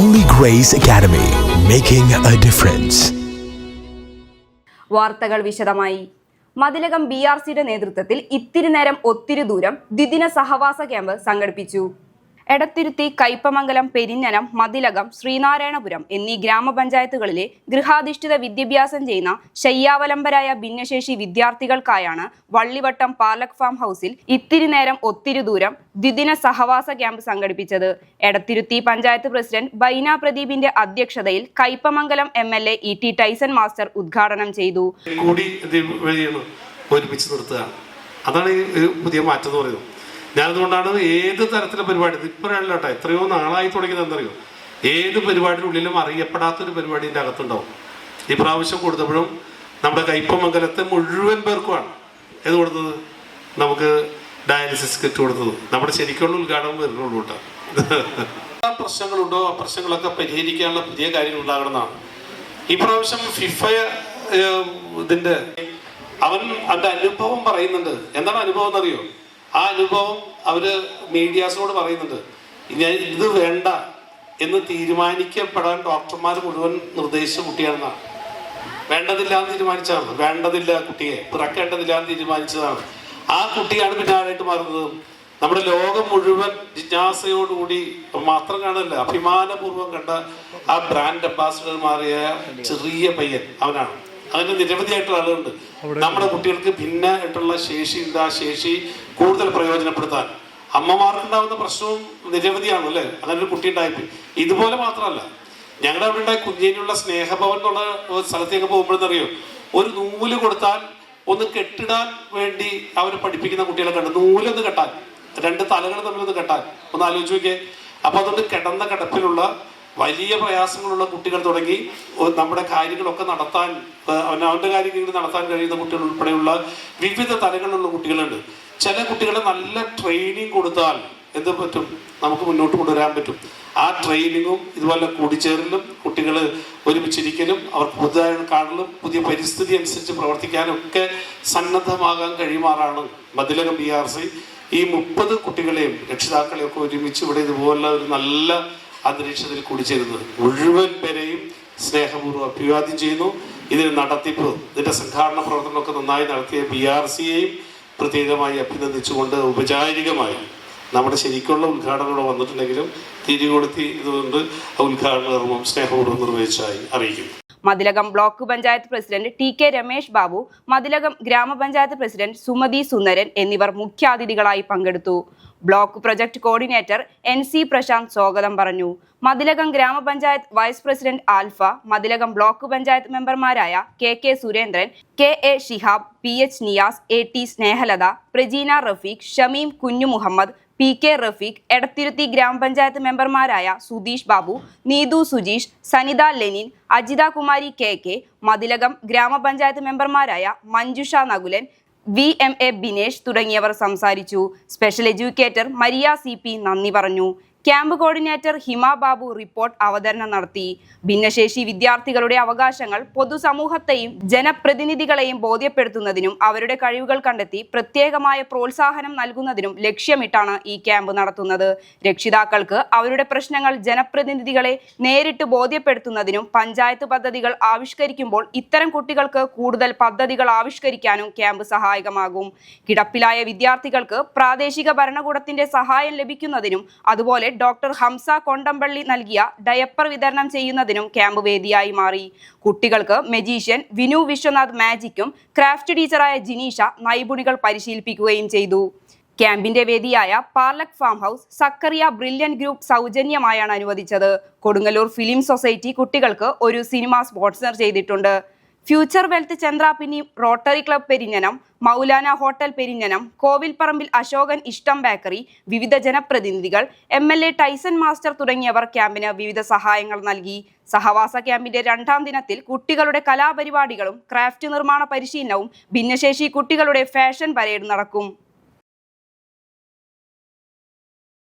Holy Grace Academy, making a difference. വാർത്തകൾ വിശദമായി Mathilakam B R സിയുടെ നേതൃത്വത്തിൽ ഇത്തിരി നേരം ഒത്തിരി ദൂരം ദ്വിദിന സഹവാസ ക്യാമ്പ് സംഘടിപ്പിച്ചു എടത്തിരുത്തി കയ്പമംഗലം പെരിഞ്ഞനം മതിലകം ശ്രീനാരായണപുരം എന്നീ ഗ്രാമപഞ്ചായത്തുകളിലെ ഗൃഹാധിഷ്ഠിത വിദ്യാഭ്യാസം ചെയ്യുന്ന ശയ്യാവലംബരായ ഭിന്നശേഷി വിദ്യാർത്ഥികൾക്കായാണ് വള്ളിവട്ടം പാലക് ഫാം ഹൗസിൽ ഇത്തിരി നേരം ഒത്തിരി ദൂരം ദ്വിദിന സഹവാസ ക്യാമ്പ് സംഘടിപ്പിച്ചത്. എടത്തിരുത്തി പഞ്ചായത്ത് പ്രസിഡന്റ് ബൈന പ്രദീപിന്റെ അധ്യക്ഷതയിൽ Kaipamangalam M L A E T Tyson master ഉദ്ഘാടനം ചെയ്തു. കൂടി ഈ പുതിയ മാറ്റം എന്ന് പറയുന്നത്. ഞാനതുകൊണ്ടാണ് ഏത് തരത്തിലെ പരിപാടി ഇത് ഇപ്പോഴല്ല കേട്ടോ എത്രയോ നാളായി തുടങ്ങിയത് എന്തറിയോ ഏത് പരിപാടിയുടെ ഉള്ളിലും അറിയപ്പെടാത്തൊരു പരിപാടി ഇതിന്റെ അകത്തുണ്ടാവും. ഈ പ്രാവശ്യം കൊടുത്തപ്പോഴും നമ്മുടെ കയ്പമംഗലത്തെ മുഴുവൻ പേർക്കുമാണ്. ഏത് കൊടുത്തത്? നമുക്ക് ഡയാലിസിസ് കിറ്റ് കൊടുത്തത്. നമ്മുടെ ശരിക്കുള്ള ഉദ്ഘാടനം വരുന്നുള്ളൂ കേട്ടോ. എല്ലാ പ്രശ്നങ്ങളുണ്ടോ? ആ പ്രശ്നങ്ങളൊക്കെ പരിഹരിക്കാനുള്ള പുതിയ കാര്യങ്ങൾ ഉണ്ടാകണമെന്നാണ്. ഈ പ്രാവശ്യം ഫിഫ ഇതിന്റെ അവൻ അവന്റെ അനുഭവം പറയുന്നുണ്ട്. എന്താണ് അനുഭവം എന്നറിയോ? ആ അനുഭവം അവർ മീഡിയാസിനോട് പറയുന്നുണ്ട്. ഞാൻ ഇത് വേണ്ട എന്ന് തീരുമാനിക്കപ്പെടാൻ ഡോക്ടർമാർ മുഴുവൻ നിർദ്ദേശിച്ച കുട്ടിയാണെന്നാണ്. വേണ്ടതില്ല എന്ന് തീരുമാനിച്ചതാണ്. വേണ്ടതില്ല കുട്ടിയെ. പിറക്കേണ്ടതില്ല എന്ന് തീരുമാനിച്ചതാണ്. ആ കുട്ടിയാണ് പിന്നെ ആരായിട്ട് മാറുന്നത്. നമ്മുടെ ലോകം മുഴുവൻ ജിജ്ഞാസയോടുകൂടി മാത്രം കാണല്ല അഭിമാനപൂർവം കണ്ട ആ ബ്രാൻഡ് അംബാസിഡർ മാറിയ ചെറിയ പയ്യൻ അവനാണ്. അങ്ങനെ നിരവധിയായിട്ടുള്ള ആളുകളുണ്ട്. നമ്മുടെ കുട്ടികൾക്ക് ഭിന്നമായിട്ടുള്ള ശേഷി ഉണ്ട് ആ ശേഷി കൂടുതൽ പ്രയോജനപ്പെടുത്താൻ. അമ്മമാർക്കുണ്ടാവുന്ന പ്രശ്നവും നിരവധിയാണ് അല്ലേ? അങ്ങനെ കുട്ടി ഉണ്ടായിപ്പോ ഇതുപോലെ മാത്രമല്ല ഞങ്ങളുടെ അവിടെ ഉണ്ടായ കുഞ്ഞിനുള്ള സ്നേഹഭവൻ എന്നുള്ള സ്ഥലത്തേക്ക് പോകുമ്പോഴെന്നറിയോ? ഒരു നൂൽ കൊടുത്താൽ ഒന്ന് കെട്ടിടാൻ വേണ്ടി അവർ പഠിപ്പിക്കുന്ന കുട്ടികളെ കണ്ട് നൂലൊന്ന് കെട്ടാൻ. രണ്ട് തലകൾ തമ്മിലൊന്ന് കെട്ടാൻ. ഒന്ന് ആലോചിച്ച് നോക്കിയേ. അപ്പൊ അതുകൊണ്ട് കിടന്ന കിടപ്പിലുള്ള വലിയ പ്രയാസങ്ങളുള്ള കുട്ടികൾ തുടങ്ങി നമ്മുടെ കാര്യങ്ങളൊക്കെ നടത്താൻ അവന്റെ കാര്യങ്ങൾ നടത്താൻ കഴിയുന്ന കുട്ടികൾ ഉൾപ്പെടെയുള്ള വിവിധ തലങ്ങളിലുള്ള കുട്ടികളുണ്ട്. ചില കുട്ടികളെ നല്ല ട്രെയിനിങ് കൊടുത്താൽ എന്ത് പറ്റും? നമുക്ക് മുന്നോട്ട് കൊണ്ടുവരാൻ പറ്റും. ആ ട്രെയിനിങ്ങും ഇതുപോലെ കൂടിച്ചേരലും കുട്ടികൾ ഒരുമിച്ചിരിക്കലും അവർക്ക് പുതുതായി കാണലും പുതിയ പരിസ്ഥിതി അനുസരിച്ച് പ്രവർത്തിക്കാനും ഒക്കെ സന്നദ്ധമാകാൻ കഴിയുമാറാണ് മതിലകം ബി ആർ സി ഈ മുപ്പത് കുട്ടികളെയും രക്ഷിതാക്കളെയും ഒക്കെ ഒരുമിച്ച് ഇവിടെ ഇതുപോലുള്ള ഒരു നല്ല അന്തരീക്ഷത്തിൽ കൂടിച്ചേരുന്നത് മുഴുവൻ പേരെയും സ്നേഹപൂർവം അഭിവാദ്യം ചെയ്യുന്നു. ഇതിന് നടത്തിപ്പ് ഇതിന്റെ സംഘാടന പ്രവർത്തനമൊക്കെ നന്നായി നടത്തിയ ബി ആർ സിയെയും പ്രത്യേകമായി അഭിനന്ദിച്ചുകൊണ്ട് ഔപചാരികമായി നമ്മുടെ ശരിക്കുള്ള ഉദ്ഘാടനം ഇവിടെ വന്നിട്ടുണ്ടെങ്കിലും തിരികൊടുത്തി ഇതുകൊണ്ട് ഉദ്ഘാടന കർമ്മം സ്നേഹപൂർവം നിർവഹിച്ചായി അറിയിക്കുന്നു. Mathilakam block panchayat president T K Ramesh Babu Mathilakam ഗ്രാമപഞ്ചായത്ത് പ്രസിഡന്റ് സുമതി സുന്ദരൻ എന്നിവർ മുഖ്യാതിഥികളായി പങ്കെടുത്തു. Block project coordinator N C Prashanth സ്വാഗതം പറഞ്ഞു. മതിലകം ഗ്രാമപഞ്ചായത്ത് vice president Alfa Mathilakam block panchayat മെമ്പർമാരായ K K Surendran K A Shihab P H Niyas A T Snehalatha Prajeena Rafeeq Shameem Kunju Muhammad P K Rafeeq Edathiruthy ഗ്രാമപഞ്ചായത്ത് മെമ്പർമാരായ Sudheesh Babu Neethu Sujeesh Sanitha Lenin Ajitha Kumari K K Mathilakam ഗ്രാമപഞ്ചായത്ത് മെമ്പർമാരായ Manjusha Nakulan V M A Binesh തുടങ്ങിയവർ സംസാരിച്ചു. Special educator Maria C P നന്ദി പറഞ്ഞു. Camp coordinator Hima Babu report അവതരണം നടത്തി. ഭിന്നശേഷി വിദ്യാർത്ഥികളുടെ അവകാശങ്ങൾ പൊതുസമൂഹത്തെയും ജനപ്രതിനിധികളെയും ബോധ്യപ്പെടുത്തുന്നതിനും അവരുടെ കഴിവുകൾ കണ്ടെത്തി പ്രത്യേകമായ പ്രോത്സാഹനം നൽകുന്നതിനും ലക്ഷ്യമിട്ടാണ് ഈ ക്യാമ്പ് നടത്തുന്നത്. രക്ഷിതാക്കൾക്ക് അവരുടെ പ്രശ്നങ്ങൾ ജനപ്രതിനിധികളെ നേരിട്ട് ബോധ്യപ്പെടുത്തുന്നതിനും പഞ്ചായത്ത് പദ്ധതികൾ ആവിഷ്കരിക്കുമ്പോൾ ഇത്തരം കുട്ടികൾക്ക് കൂടുതൽ പദ്ധതികൾ ആവിഷ്കരിക്കാനും ക്യാമ്പ് സഹായകമാകും. കിടപ്പിലായ വിദ്യാർത്ഥികൾക്ക് പ്രാദേശിക ഭരണകൂടത്തിന്റെ സഹായം ലഭിക്കുന്നതിനും അതുപോലെ ഡോക്ടർ ഹംസ കൊണ്ടമ്പള്ളി നൽകിയ ഡയപ്പർ വിതരണം ചെയ്യുന്നതിനും ക്യാമ്പ് വേദിയായി മാറി. കുട്ടികൾക്ക് മെജീഷ്യൻ വിനു വിശ്വനാഥ് മാജിക്കും ക്രാഫ്റ്റ് ടീച്ചറായ ജിനീഷ നൈപുണികൾ പരിശീലിപ്പിക്കുകയും ചെയ്തു. ക്യാമ്പിന്റെ വേദിയായ പാർലക് farm house Zachariah brilliant group സൗജന്യമായാണ് അനുവദിച്ചത്. കൊടുങ്ങല്ലൂർ ഫിലിം സൊസൈറ്റി കുട്ടികൾക്ക് ഒരു സിനിമ സ്പോൺസർ ചെയ്തിട്ടുണ്ട്. Future wealth Chandrapini rotary club Perinjanam Maulana hotel Perinjanam Kovilparambil Ashokan Ishtam bakery വിവിധ ജനപ്രതിനിധികൾ M L A Tyson master തുടങ്ങിയവർ ക്യാമ്പിന് വിവിധ സഹായങ്ങൾ നൽകി. സഹവാസ ക്യാമ്പിന്റെ രണ്ടാം ദിനത്തിൽ കുട്ടികളുടെ കലാപരിപാടികളും ക്രാഫ്റ്റ് നിർമ്മാണ പരിശീലനവും ഭിന്നശേഷി കുട്ടികളുടെ ഫാഷൻ പരേഡ് നടക്കും.